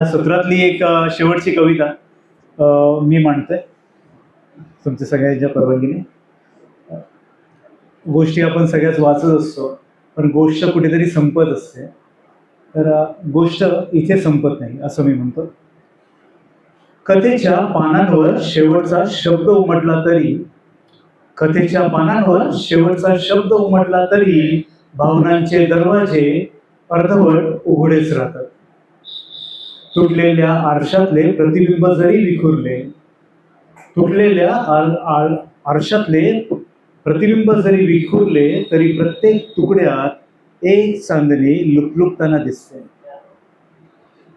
सत्रातली एक शेवटची कविता मी मांडतोय. तुमच्या सगळ्यांच्या परवानगीने. गोष्टी आपण सगळ्याच वाचत असतो पण गोष्ट कुठेतरी संपत असते. तर गोष्ट इथे संपत नाही असं मी म्हणतो. कथेच्या पानांवर शेवटचा शब्द उमटला तरी कथेच्या पानांवर शेवटचा शब्द उमटला तरी भावनांचे दरवाजे अर्धवट उघडेच राहतात. तुटलेल्या आरशातले प्रतिबिंब जरी विखुरले तुटलेल्या आरशातले प्रतिबिंब जरी विखुरले तरी प्रत्येक तुकड्यात एक चांदणी लुकलुकताना दिसते.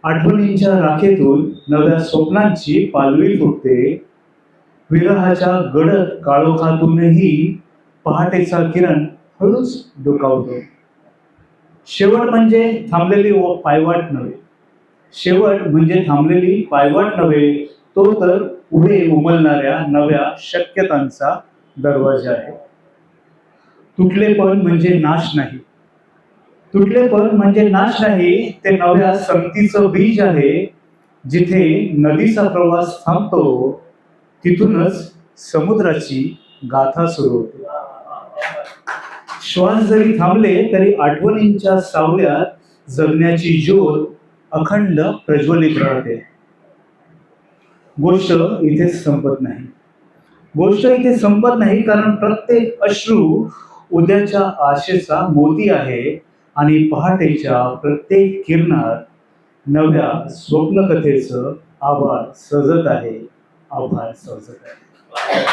आठवणींच्या राखेतून नव्या स्वप्नांची पालवी फुटते. विरहाच्या गडद काळोखातूनही पहाटेचा किरण हळूच डोकावतो. शेवट म्हणजे थांबलेली व पायवाट नव्हे. शेवट म्हणजे थांबलेली पायवाट नव्हे तो तर पुढे उमलणाऱ्या नव्या शक्यतांचा दरवाजा आहे. तुटलेपण म्हणजे नाश नाही. तुटलेपण म्हणजे नाश नाही ते नव्या संतीचं बीज आहे. जिथे नदीचा प्रवास थांबतो तिथूनच समुद्राची गाथा सुरू होते. श्वास जरी थांबले तरी आठवणींच्या सावल्यात जगण्याची ज्योत अखंड प्रज्वलित राहते गोष्ट इथे संपत नाही. गोष्ट इथे संपत नाही कारण प्रत्येक अश्रू उद्याच्या आशेचा मोती आहे आणि पहाटेच्या प्रत्येक किरणात नव्या स्वप्नकथेचं आभार सजत आहे. आभार सजत आहे.